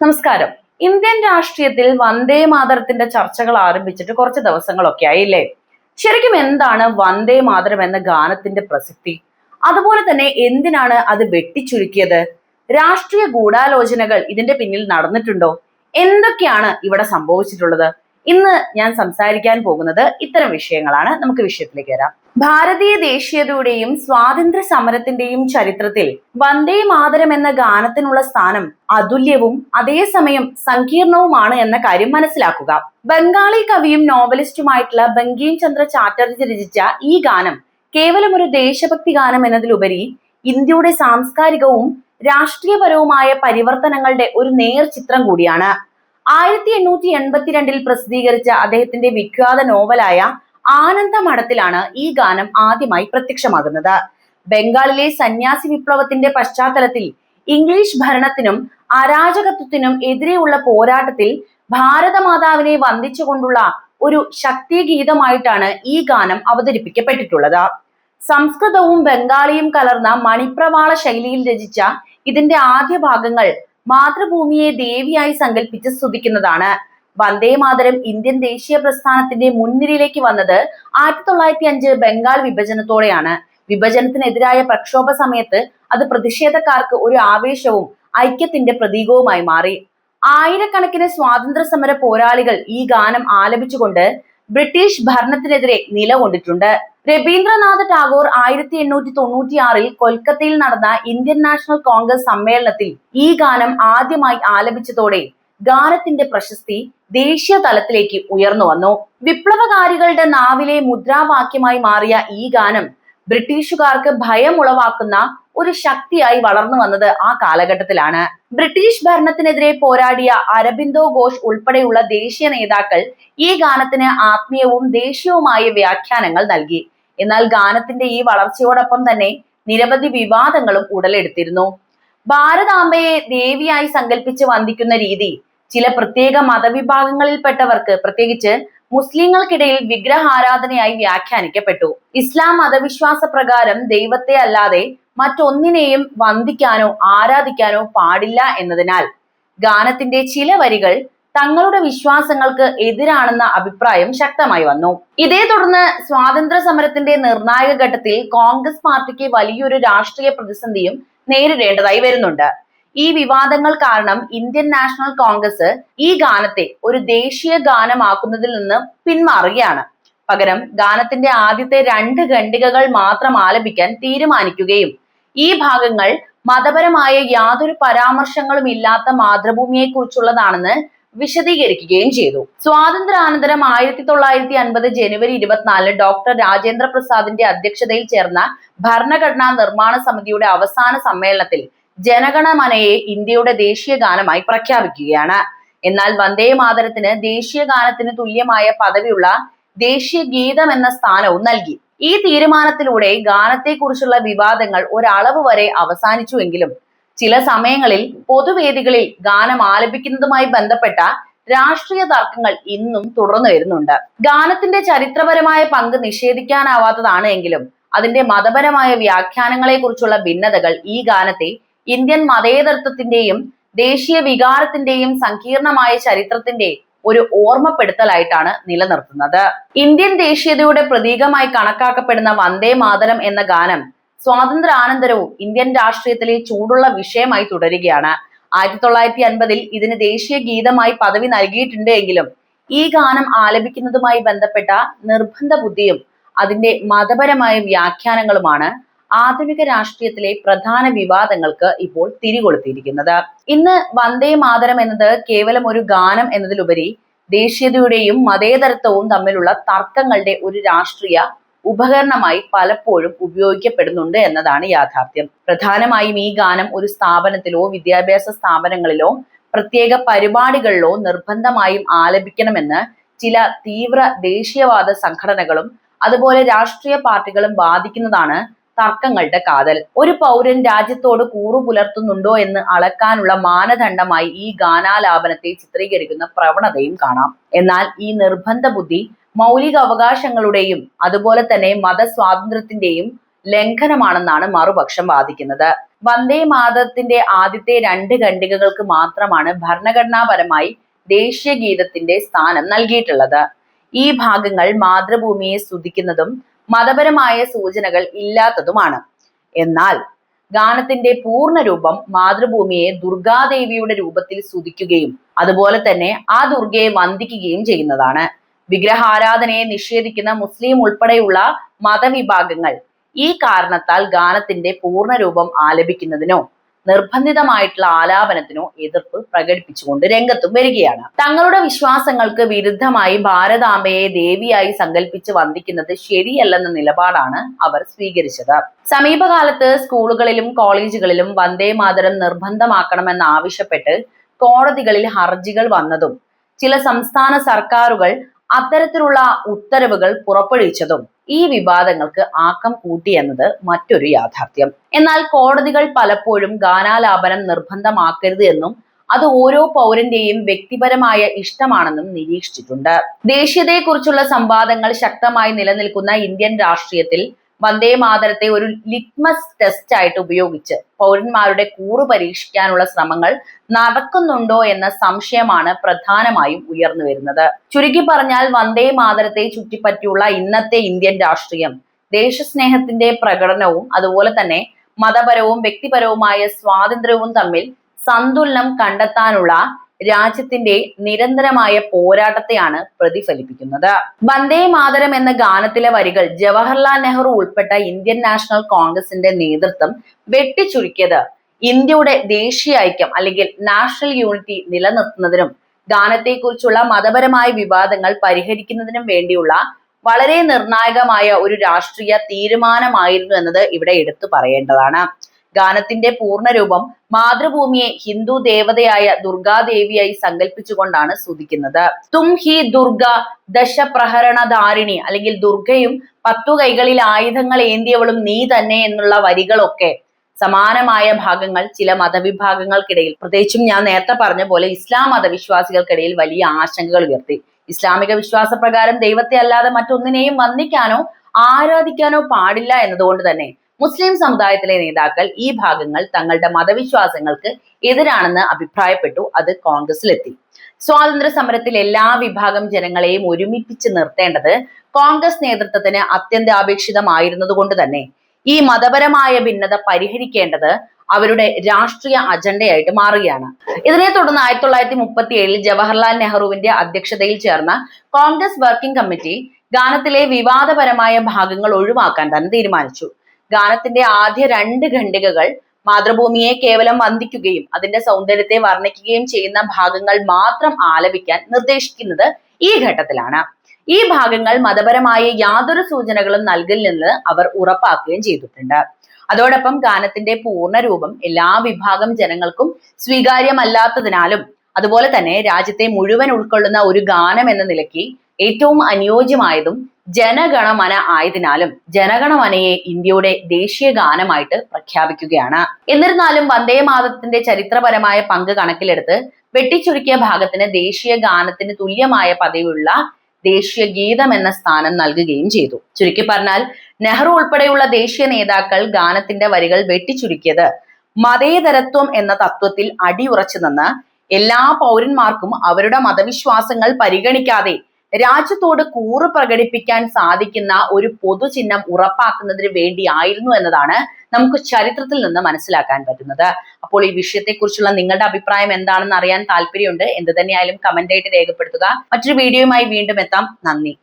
നമസ്കാരം. ഇന്ത്യൻ രാഷ്ട്രീയത്തിൽ വന്ദേ മാതരത്തിന്റെ ചർച്ചകൾ ആരംഭിച്ചിട്ട് കുറച്ച് ദിവസങ്ങളൊക്കെ ആയില്ലേ? ശരിക്കും എന്താണ് വന്ദേ മാതരം എന്ന ഗാനത്തിന്റെ പ്രസക്തി? അതുപോലെ തന്നെ എന്തിനാണ് അത് വെട്ടിച്ചുരുക്കിയത്? രാഷ്ട്രീയ ഗൂഢാലോചനകൾ ഇതിന്റെ പിന്നിൽ നടന്നിട്ടുണ്ടോ? എന്തൊക്കെയാണ് ഇവിടെ സംഭവിച്ചിട്ടുള്ളത്? ഇന്ന് ഞാൻ സംസാരിക്കാൻ പോകുന്നത് ഇത്തരം വിഷയങ്ങളാണ്. നമുക്ക് വിഷയത്തിലേക്ക് വരാം. ഭാരതീയ ദേശീയതയുടെയും സ്വാതന്ത്ര്യ സമരത്തിന്റെയും ചരിത്രത്തിൽ വന്ദേ മാതരം എന്ന ഗാനത്തിനുള്ള സ്ഥാനം അതുല്യവും അതേസമയം സങ്കീർണവുമാണ് എന്ന കാര്യം മനസ്സിലാക്കുക. ബംഗാളി കവിയും നോവലിസ്റ്റുമായിട്ടുള്ള ബംഗീം ചന്ദ്ര ചാറ്റർജി രചിച്ച ഈ ഗാനം കേവലം ഒരു ദേശഭക്തി ഗാനം എന്നതിലുപരി ഇന്ത്യയുടെ സാംസ്കാരികവും രാഷ്ട്രീയപരവുമായ പരിവർത്തനങ്ങളുടെ ഒരു നേർചിത്രം കൂടിയാണ്. ആയിരത്തി എണ്ണൂറ്റി എൺപത്തിരണ്ടിൽ പ്രസിദ്ധീകരിച്ച അദ്ദേഹത്തിന്റെ വിഖ്യാത നോവലായ ആനന്ദമഠത്തിലാണ് ഈ ഗാനം ആദ്യമായി പ്രത്യക്ഷമാകുന്നത്. ബംഗാളിലെ സന്യാസി വിപ്ലവത്തിന്റെ പശ്ചാത്തലത്തിൽ ഇംഗ്ലീഷ് ഭരണത്തിനും അരാജകത്വത്തിനും എതിരെയുള്ള പോരാട്ടത്തിൽ ഭാരതമാതാവിനെ വന്ദിച്ചുകൊണ്ടുള്ള ഒരു ശക്തിഗീതമായിട്ടാണ് ഈ ഗാനം അവതരിപ്പിക്കപ്പെട്ടിട്ടുള്ളത്. സംസ്കൃതവും ബംഗാളിയും കലർന്ന മണിപ്രവാള ശൈലിയിൽ രചിച്ച ഇതിന്റെ ആദ്യ ഭാഗങ്ങൾ മാതൃഭൂമിയെ ദേവിയായി സങ്കല്പിച്ച് സ്തുതിക്കുന്നതാണ്. വന്ദേ മാതരം ഇന്ത്യൻ ദേശീയ പ്രസ്ഥാനത്തിന്റെ മുൻനിരയിലേക്ക് വന്നത് ആയിരത്തി തൊള്ളായിരത്തി അഞ്ച് ബംഗാൾ വിഭജനത്തോടെയാണ്. വിഭജനത്തിനെതിരായ പ്രക്ഷോഭ സമയത്ത് അത് പ്രതിഷേധക്കാർക്ക് ഒരു ആവേശവും ഐക്യത്തിന്റെ പ്രതീകവുമായി മാറി. ആയിരക്കണക്കിന് സ്വാതന്ത്ര്യ സമര പോരാളികൾ ഈ ഗാനം ആലപിച്ചുകൊണ്ട് ബ്രിട്ടീഷ് ഭരണത്തിനെതിരെ നിലകൊണ്ടിട്ടുണ്ട്. രവീന്ദ്രനാഥ് ടാഗോർ ആയിരത്തി എണ്ണൂറ്റി തൊണ്ണൂറ്റി ആറിൽ കൊൽക്കത്തയിൽ നടന്ന ഇന്ത്യൻ നാഷണൽ കോൺഗ്രസ് സമ്മേളനത്തിൽ ഈ ഗാനം ആദ്യമായി ആലപിച്ചതോടെ ഗാനത്തിന്റെ പ്രശസ്തി ദേശീയ തലത്തിലേക്ക് ഉയർന്നു വന്നു. വിപ്ലവകാരികളുടെ നാവിലെ മുദ്രാവാക്യമായി മാറിയ ഈ ഗാനം ബ്രിട്ടീഷുകാർക്ക് ഭയം ഉളവാക്കുന്ന ഒരു ശക്തിയായി വളർന്നു വന്നത് ആ കാലഘട്ടത്തിലാണ്. ബ്രിട്ടീഷ് ഭരണത്തിനെതിരെ പോരാടിയ അരബിന്ദോ ഘോഷ് ഉൾപ്പെടെയുള്ള ദേശീയ നേതാക്കൾ ഈ ഗാനത്തിന് ആത്മീയവും ദേശീയവുമായ വ്യാഖ്യാനങ്ങൾ നൽകി. എന്നാൽ ഗാനത്തിന്റെ ഈ വളർച്ചയോടൊപ്പം തന്നെ നിരവധി വിവാദങ്ങളും ഉടലെടുത്തിരുന്നു. ഭാരതാംബയെ ദേവിയായി സങ്കല്പിച്ച് വന്ദിക്കുന്ന രീതി ചില പ്രത്യേക മതവിഭാഗങ്ങളിൽപ്പെട്ടവർക്ക് പ്രത്യേകിച്ച് മുസ്ലിങ്ങൾക്കിടയിൽ വിഗ്രഹാരാധനയായി വ്യാഖ്യാനിക്കപ്പെട്ടു. ഇസ്ലാം മതവിശ്വാസ പ്രകാരം ദൈവത്തെ അല്ലാതെ മറ്റൊന്നിനെയും വന്ദിക്കാനോ ആരാധിക്കാനോ പാടില്ല എന്നതിനാൽ ഗാനത്തിന്റെ ചില വരികൾ തങ്ങളുടെ വിശ്വാസങ്ങൾക്ക് എതിരാണെന്ന അഭിപ്രായം ശക്തമായി വന്നു. ഇതേ തുടർന്ന് സ്വാതന്ത്ര്യ സമരത്തിന്റെ നിർണായക ഘട്ടത്തിൽ കോൺഗ്രസ് പാർട്ടിക്ക് വലിയൊരു രാഷ്ട്രീയ പ്രതിസന്ധിയും നേരിടേണ്ടതായി വരുന്നുണ്ട്. ഈ വിവാദങ്ങൾ കാരണം ഇന്ത്യൻ നാഷണൽ കോൺഗ്രസ് ഈ ഗാനത്തെ ഒരു ദേശീയ ഗാനമാക്കുന്നതിൽ നിന്ന് പിന്മാറുകയാണ്. പകരം ഗാനത്തിന്റെ ആദ്യത്തെ രണ്ട് ഖണ്ഡികകൾ മാത്രം ആലപിക്കാൻ തീരുമാനിക്കുകയും ഈ ഭാഗങ്ങൾ മതപരമായ യാതൊരു പരാമർശങ്ങളും ഇല്ലാത്ത മാതൃഭൂമിയെ കുറിച്ചുള്ളതാണെന്ന് വിശദീകരിക്കുകയും ചെയ്തു. സ്വാതന്ത്ര്യാനന്തരം ആയിരത്തി തൊള്ളായിരത്തി അൻപത് ജനുവരി ഇരുപത്തിനാലിന് ഡോക്ടർ രാജേന്ദ്ര പ്രസാദിന്റെ അധ്യക്ഷതയിൽ ചേർന്ന ഭരണഘടനാ നിർമ്മാണ സമിതിയുടെ അവസാന സമ്മേളനത്തിൽ ജനഗണമനയെ ഇന്ത്യയുടെ ദേശീയ ഗാനമായി പ്രഖ്യാപിക്കുകയാണ്. എന്നാൽ വന്ദേ മാതരത്തിന് ദേശീയ ഗാനത്തിന് തുല്യമായ പദവിയുള്ള ദേശീയ ഗീതം എന്ന സ്ഥാനവും നൽകി. ഈ തീരുമാനത്തിലൂടെ ഗാനത്തെക്കുറിച്ചുള്ള വിവാദങ്ങൾ ഒരളവ് വരെ അവസാനിച്ചുവെങ്കിലും ചില സമയങ്ങളിൽ പൊതുവേദികളിൽ ഗാനം ആലപിക്കുന്നതുമായി ബന്ധപ്പെട്ട രാഷ്ട്രീയ തർക്കങ്ങൾ ഇന്നും തുടർന്നു വരുന്നുണ്ട്. ഗാനത്തിന്റെ ചരിത്രപരമായ പങ്ക് നിഷേധിക്കാനാവാത്തതാണ് എങ്കിലും അതിന്റെ മതപരമായ വ്യാഖ്യാനങ്ങളെ കുറിച്ചുള്ള ഭിന്നതകൾ ഈ ഗാനത്തെ ഇന്ത്യൻ മതേതരത്വത്തിന്റെയും ദേശീയ വികാരത്തിന്റെയും സങ്കീർണമായ ചരിത്രത്തിന്റെ ഒരു ഓർമ്മപ്പെടുത്തലായിട്ടാണ് നിലനിർത്തുന്നത്. ഇന്ത്യൻ ദേശീയതയുടെ പ്രതീകമായി കണക്കാക്കപ്പെടുന്ന വന്ദേ മാതരം എന്ന ഗാനം സ്വാതന്ത്ര്യാനന്തരവും ഇന്ത്യൻ രാഷ്ട്രീയത്തിലെ ചൂടുള്ള വിഷയമായി തുടരുകയാണ്. ആയിരത്തി തൊള്ളായിരത്തി അൻപതിൽ ഇതിന് ദേശീയ ഗീതമായി പദവി നൽകിയിട്ടുണ്ട് എങ്കിലും ഈ ഗാനം ആലപിക്കുന്നതുമായി ബന്ധപ്പെട്ട നിർബന്ധ ബുദ്ധിയും അതിന്റെ മതപരമായ വ്യാഖ്യാനങ്ങളുമാണ് ആധുനിക രാഷ്ട്രീയത്തിലെ പ്രധാന വിവാദങ്ങൾക്ക് ഇപ്പോൾ തിരികൊളുത്തിയിരിക്കുന്നത്. ഇന്ന് വന്ദേ മാതരം എന്നത് കേവലം ഒരു ഗാനം എന്നതിലുപരി ദേശീയതയുടെയും മതേതരത്വവും തമ്മിലുള്ള തർക്കങ്ങളുടെ ഒരു രാഷ്ട്രീയ ഉപകരണമായി പലപ്പോഴും ഉപയോഗിക്കപ്പെടുന്നുണ്ട് എന്നതാണ് യാഥാർത്ഥ്യം. പ്രധാനമായും ഈ ഗാനം ഒരു സ്ഥാപനത്തിലോ വിദ്യാഭ്യാസ സ്ഥാപനങ്ങളിലോ പ്രത്യേക പരിപാടികളിലോ നിർബന്ധമായും ആലപിക്കണമെന്ന് ചില തീവ്ര ദേശീയവാദ സംഘടനകളും അതുപോലെ രാഷ്ട്രീയ പാർട്ടികളും വാദിക്കുന്നതാണ് തർക്കങ്ങളുടെ കാതൽ. ഒരു പൗരൻ രാജ്യത്തോട് കൂറു പുലർത്തുന്നുണ്ടോ എന്ന് അളക്കാനുള്ള മാനദണ്ഡമായി ഈ ഗാനാലാപനത്തെ ചിത്രീകരിക്കുന്ന പ്രവണതയും കാണാം. എന്നാൽ ഈ നിർബന്ധ ബുദ്ധി മൗലിക അവകാശങ്ങളുടെയും അതുപോലെ തന്നെ മതസ്വാതന്ത്ര്യത്തിന്റെയും ലംഘനമാണെന്നാണ് മറുപക്ഷം വാദിക്കുന്നത്. വന്ദേ മാതരത്തിന്റെ ആദ്യത്തെ രണ്ട് ഖണ്ഡികകൾക്ക് മാത്രമാണ് ഭരണഘടനാപരമായി ദേശീയ ഗീതത്തിന്റെ സ്ഥാനം നൽകിയിട്ടുള്ളത്. ഈ ഭാഗങ്ങൾ മാതൃഭൂമിയെ സ്തുതിക്കുന്നതും മതപരമായ സൂചനകൾ ഇല്ലാത്തതുമാണ്. എന്നാൽ ഗാനത്തിന്റെ പൂർണ രൂപം മാതൃഭൂമിയെ ദുർഗാദേവിയുടെ രൂപത്തിൽ സ്തുതിക്കുകയും അതുപോലെ തന്നെ ആ ദുർഗയെ വന്ദിക്കുകയും ചെയ്യുന്നതാണ്. വിഗ്രഹാരാധനയെ നിഷേധിക്കുന്ന മുസ്ലിം ഉൾപ്പെടെയുള്ള മതവിഭാഗങ്ങൾ ഈ കാരണത്താൽ ഗാനത്തിന്റെ പൂർണ രൂപം ആലപിക്കുന്നതിനോ നിർബന്ധിതമായിട്ടുള്ള ആലാപനത്തിനോ എതിർപ്പ് പ്രകടിപ്പിച്ചുകൊണ്ട് രംഗത്തും വരികയാണ്. തങ്ങളുടെ വിശ്വാസങ്ങൾക്ക് വിരുദ്ധമായി ഭാരതാംബയെ ദേവിയായി സങ്കല്പിച്ച് വന്ദിക്കുന്നത് ശരിയല്ലെന്ന നിലപാടാണ് അവർ സ്വീകരിച്ചത്. സമീപകാലത്ത് സ്കൂളുകളിലും കോളേജുകളിലും വന്ദേ മാതരം നിർബന്ധമാക്കണമെന്നാവശ്യപ്പെട്ട് കോടതികളിൽ ഹർജികൾ വന്നതും ചില സംസ്ഥാന സർക്കാരുകൾ അത്തരത്തിലുള്ള ഉത്തരവുകൾ പുറപ്പെടുവിച്ചതും ഈ വിവാദങ്ങൾക്ക് ആക്കം കൂട്ടിയെന്നത് മറ്റൊരു യാഥാർത്ഥ്യം. എന്നാൽ കോടതികൾ പലപ്പോഴും ഗാനാലാപനം നിർബന്ധമാക്കരുത് എന്നും അത് ഓരോ പൗരന്റെയും വ്യക്തിപരമായ ഇഷ്ടമാണെന്നും നിരീക്ഷിച്ചിട്ടുണ്ട്. ദേശീയതയെക്കുറിച്ചുള്ള സംവാദങ്ങൾ ശക്തമായി നിലനിൽക്കുന്ന ഇന്ത്യൻ രാഷ്ട്രീയത്തിൽ വന്ദേ മാതരത്തെ ഒരു ലിറ്റ്മസ് ടെസ്റ്റ് ആയിട്ട് ഉപയോഗിച്ച് പൗരന്മാരുടെ കൂറ് പരീക്ഷിക്കാനുള്ള ശ്രമങ്ങൾ നടക്കുന്നുണ്ടോ എന്ന സംശയമാണ് പ്രധാനമായും ഉയർന്നു വരുന്നത്. ചുരുക്കി പറഞ്ഞാൽ വന്ദേ മാതരത്തെ ചുറ്റിപ്പറ്റിയുള്ള ഇന്നത്തെ ഇന്ത്യൻ രാഷ്ട്രീയം ദേശസ്നേഹത്തിന്റെ പ്രകടനവും അതുപോലെ തന്നെ മതപരവും വ്യക്തിപരവുമായ സ്വാതന്ത്ര്യവും തമ്മിൽ സന്തുലനം കണ്ടെത്താനുള്ള രാജ്യത്തിന്റെ നിരന്തരമായ പോരാട്ടത്തെയാണ് പ്രതിഫലിപ്പിക്കുന്നത്. വന്ദേ മാതരം എന്ന ഗാനത്തിലെ വരികൾ ജവഹർലാൽ നെഹ്റു ഉൾപ്പെട്ട ഇന്ത്യൻ നാഷണൽ കോൺഗ്രസിന്റെ നേതൃത്വം വെട്ടിച്ചുരുക്കിയത് ഇന്ത്യയുടെ ദേശീയ ഐക്യം അല്ലെങ്കിൽ നാഷണൽ യൂണിറ്റി നിലനിർത്തുന്നതിനും ഗാനത്തെക്കുറിച്ചുള്ള മതപരമായ വിവാദങ്ങൾ പരിഹരിക്കുന്നതിനും വേണ്ടിയുള്ള വളരെ നിർണായകമായ ഒരു രാഷ്ട്രീയ തീരുമാനമായിരുന്നു എന്നത് ഇവിടെ എടുത്തു പറയേണ്ടതാണ്. ഗാനത്തിന്റെ പൂർണരൂപം മാതൃഭൂമിയെ ഹിന്ദു ദേവതയായ ദുർഗാദേവിയായി സങ്കല്പിച്ചുകൊണ്ടാണ് സ്തുതിക്കുന്നത് തും ഹി ദുർഗ ദശപ്രഹരണധാരിണി അല്ലെങ്കിൽ ദുർഗയും പത്തു കൈകളിൽ ആയുധങ്ങൾ ഏന്തിയവളും നീ തന്നെ എന്നുള്ള വരികളൊക്കെ സമാനമായ ഭാഗങ്ങൾ ചില മതവിഭാഗങ്ങൾക്കിടയിൽ പ്രത്യേകിച്ചും ഞാൻ നേരത്തെ പറഞ്ഞ പോലെ ഇസ്ലാം മതവിശ്വാസികൾക്കിടയിൽ വലിയ ആശങ്കകൾ ഉയർത്തി. ഇസ്ലാമിക വിശ്വാസ പ്രകാരം ദൈവത്തെ അല്ലാതെ മറ്റൊന്നിനെയും വന്ദിക്കാനോ ആരാധിക്കാനോ പാടില്ല എന്നതുകൊണ്ട് തന്നെ മുസ്ലിം സമുദായത്തിലെ നേതാക്കൾ ഈ ഭാഗങ്ങൾ തങ്ങളുടെ മതവിശ്വാസങ്ങൾക്ക് എതിരാണെന്ന് അഭിപ്രായപ്പെട്ടു. അത് കോൺഗ്രസിലെത്തി സ്വാതന്ത്ര്യ സമരത്തിൽ എല്ലാ വിഭാഗം ജനങ്ങളെയും ഒരുമിപ്പിച്ച് നിർത്തേണ്ടത് കോൺഗ്രസ് നേതൃത്വത്തിന് അത്യന്താപേക്ഷിതമായിരുന്നതുകൊണ്ട് തന്നെ. ഈ മതപരമായ ഭിന്നത പരിഹരിക്കേണ്ടത് അവരുടെ രാഷ്ട്രീയ അജണ്ടയായിട്ട് മാറുകയാണ്. ഇതിനെ തുടർന്ന് ആയിരത്തി തൊള്ളായിരത്തി മുപ്പത്തി ഏഴിൽ ജവഹർലാൽ നെഹ്റുവിന്റെ അധ്യക്ഷതയിൽ ചേർന്ന കോൺഗ്രസ് വർക്കിംഗ് കമ്മിറ്റി ഗാനത്തിലെ വിവാദപരമായ ഭാഗങ്ങൾ ഒഴിവാക്കാൻ തന്നെ തീരുമാനിച്ചു. ഗാനത്തിന്റെ ആദ്യ രണ്ട് ഖണ്ഡികകൾ മാതൃഭൂമിയെ കേവലം വന്ദിക്കുകയും അതിന്റെ സൗന്ദര്യത്തെ വർണിക്കുകയും ചെയ്യുന്ന ഭാഗങ്ങൾ മാത്രം ആലപിക്കാൻ നിർദ്ദേശിക്കുന്നത് ഈ ഘട്ടത്തിലാണ്. ഈ ഭാഗങ്ങൾ മതപരമായ യാതൊരു സൂചനകളും നൽകില്ലെന്ന് അവർ ഉറപ്പാക്കുകയും ചെയ്തിട്ടുണ്ട്. അതോടൊപ്പം ഗാനത്തിന്റെ പൂർണരൂപം എല്ലാ വിഭാഗം ജനങ്ങൾക്കും സ്വീകാര്യമല്ലാത്തതിനാലും അതുപോലെ തന്നെ രാജ്യത്തെ മുഴുവൻ ഉൾക്കൊള്ളുന്ന ഒരു ഗാനം എന്ന നിലയ്ക്ക് ഏറ്റവും അനുയോജ്യമായതും ജനഗണമന ആയതിനാലും ജനഗണമനയെ ഇന്ത്യയുടെ ദേശീയ ഗാനമായിട്ട് പ്രഖ്യാപിക്കുകയാണ്. എന്നിരുന്നാലും വന്ദേ മാതത്തിന്റെ ചരിത്രപരമായ പങ്ക് കണക്കിലെടുത്ത് വെട്ടിച്ചുരുക്കിയ ഭാഗത്തിന് ദേശീയ ഗാനത്തിന് തുല്യമായ പദവിയുള്ള ദേശീയ ഗീതം എന്ന സ്ഥാനം നൽകുകയും ചെയ്തു. ചുരുക്കി പറഞ്ഞാൽ നെഹ്റു ഉൾപ്പെടെയുള്ള ദേശീയ നേതാക്കൾ ഗാനത്തിന്റെ വരികൾ വെട്ടിച്ചുരുക്കിയത് മതേതരത്വം എന്ന തത്വത്തിൽ അടിയുറച്ചു നിന്ന് എല്ലാ പൗരന്മാർക്കും അവരുടെ മതവിശ്വാസങ്ങൾ പരിഗണിക്കാതെ രാജ്യത്തോട് കൂറ് പ്രകടിപ്പിക്കാൻ സാധിക്കുന്ന ഒരു പൊതുചിഹ്നം ഉറപ്പാക്കുന്നതിന് വേണ്ടിയായിരുന്നു എന്നതാണ് നമുക്ക് ചരിത്രത്തിൽ നിന്ന് മനസ്സിലാക്കാൻ പറ്റുന്നത്. അപ്പോൾ ഈ വിഷയത്തെക്കുറിച്ചുള്ള നിങ്ങളുടെ അഭിപ്രായം എന്താണെന്ന് അറിയാൻ താല്പര്യമുണ്ട്. എന്ത് തന്നെയായാലും കമന്റ് ആയിട്ട് രേഖപ്പെടുത്തുക. മറ്റൊരു വീഡിയോയുമായി വീണ്ടും എത്താം. നന്ദി.